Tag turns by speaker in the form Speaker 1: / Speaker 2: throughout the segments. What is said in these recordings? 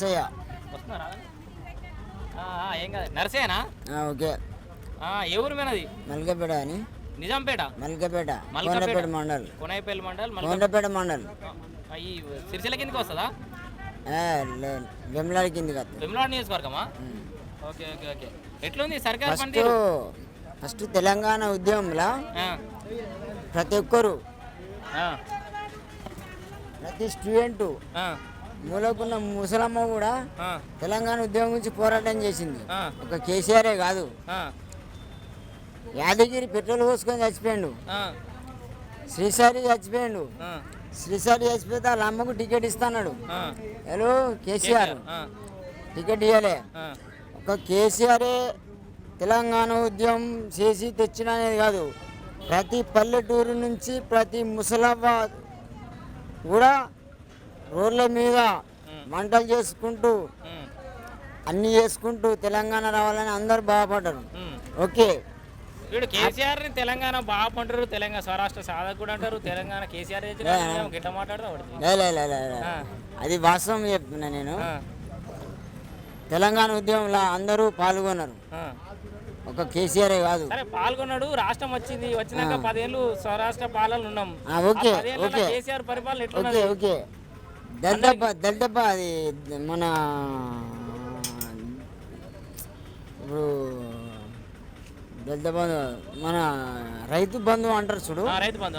Speaker 1: నర్సయ్య.
Speaker 2: ఏం కాదు. నరసేనా
Speaker 1: ఆ, ఓకే.
Speaker 2: ఏ ఊరు మేనది
Speaker 1: మల్కపేట అని.
Speaker 2: నిజాంపేట?
Speaker 1: మల్కపేట.
Speaker 2: మల్కపేట.
Speaker 1: మండల్.
Speaker 2: కొనాయిపల్లి మండల్ మళ్ళీ
Speaker 1: కొండపేట మండల్.
Speaker 2: ఈ సిరిసిల్ల కిందకి వస్తుందా?
Speaker 1: వెమ్లాడి కిందికి వస్తుంది.
Speaker 2: వెమ్లాడ్ నియోజకవర్గమా? Okay okay okay. ఎట్లుంది? సర్కార్
Speaker 1: ఫస్ట్ ఫస్ట్ తెలంగాణ ఉద్యమంలో ప్రతి ఒక్కరు ప్రతి స్టూడెంట్ మూలకున్న ముసలమ్మ కూడా తెలంగాణ ఉద్యమం గురించి పోరాటం చేసింది. ఒక కేసీఆరే కాదు. యాదగిరి పెట్రోల్ పోసుకొని చచ్చిపోయాడు.
Speaker 2: ఆ,
Speaker 1: శ్రీసారి చచ్చిపోయాడు. శ్రీసారి చచ్చిపోతే వాళ్ళ అమ్మకు టికెట్ ఇస్తాడు హలో కేసీఆర్. టికెట్ ఇవ్వలే ఒక కేసీఆరే తెలంగాణ ఉద్యమం చేసి తెచ్చిన అనేది కాదు. ప్రతి పల్లెటూరు నుంచి ప్రతి ముసలవ్వ కూడా రోడ్ల మీద మంటలు చేసుకుంటూ అన్నీ చేసుకుంటూ తెలంగాణ రావాలని అందరు బాధపడ్డారు.
Speaker 2: ఉమ్.
Speaker 1: ఓకే.
Speaker 2: వీడు కేసీఆర్ని తెలంగాణ బాగుంటారు తెలంగాణ స్వరాష్ట్ర సాధకుడు అంటారు తెలంగాణ కేసీఆర్ గిట్ట. ఆ.
Speaker 1: అది వాస్తవం చెప్తున్నా నేను. తెలంగాణ ఉద్యమంలో అందరూ పాల్గొన్నారు. ఒక కేసీఆరే కాదు.
Speaker 2: సరే పాల్గొన్నాడు రాష్ట్రం వచ్చింది వచ్చినాక పదేళ్ళు స్వరాష్ట్ర పాలన ఉన్నాం.
Speaker 1: ఓకే.
Speaker 2: కేసీఆర్ పరిపాలన
Speaker 1: ఓకే ఓకే. దళిత దళిత అది మన ఇప్పుడు దళిత బంధు మన రైతు బంధు అంటారు చూడు.
Speaker 2: రైతు బంధు.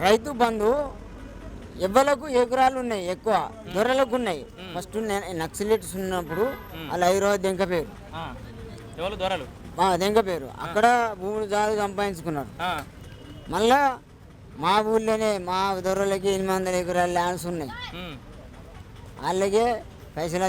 Speaker 1: రైతు బంధు ఎవ్వలకు ఎకరాలు ఉన్నాయి ఎక్కువ దొరలకు ఉన్నాయి. ఫస్ట్ నక్సలేట్స్ ఉన్నప్పుడు వాళ్ళు హైదరాబాద్.
Speaker 2: ఎవరు దొరలు?
Speaker 1: ఆ, దెంకపోయారు అక్కడ భూములు జాలు సంపాదించుకున్నారు. మళ్ళా మా ఊళ్ళోనే మా దొరలకి ఎనిమిది వందల ఎకరాల ల్యాండ్స్ ఉన్నాయి. వాళ్ళకే పైసలు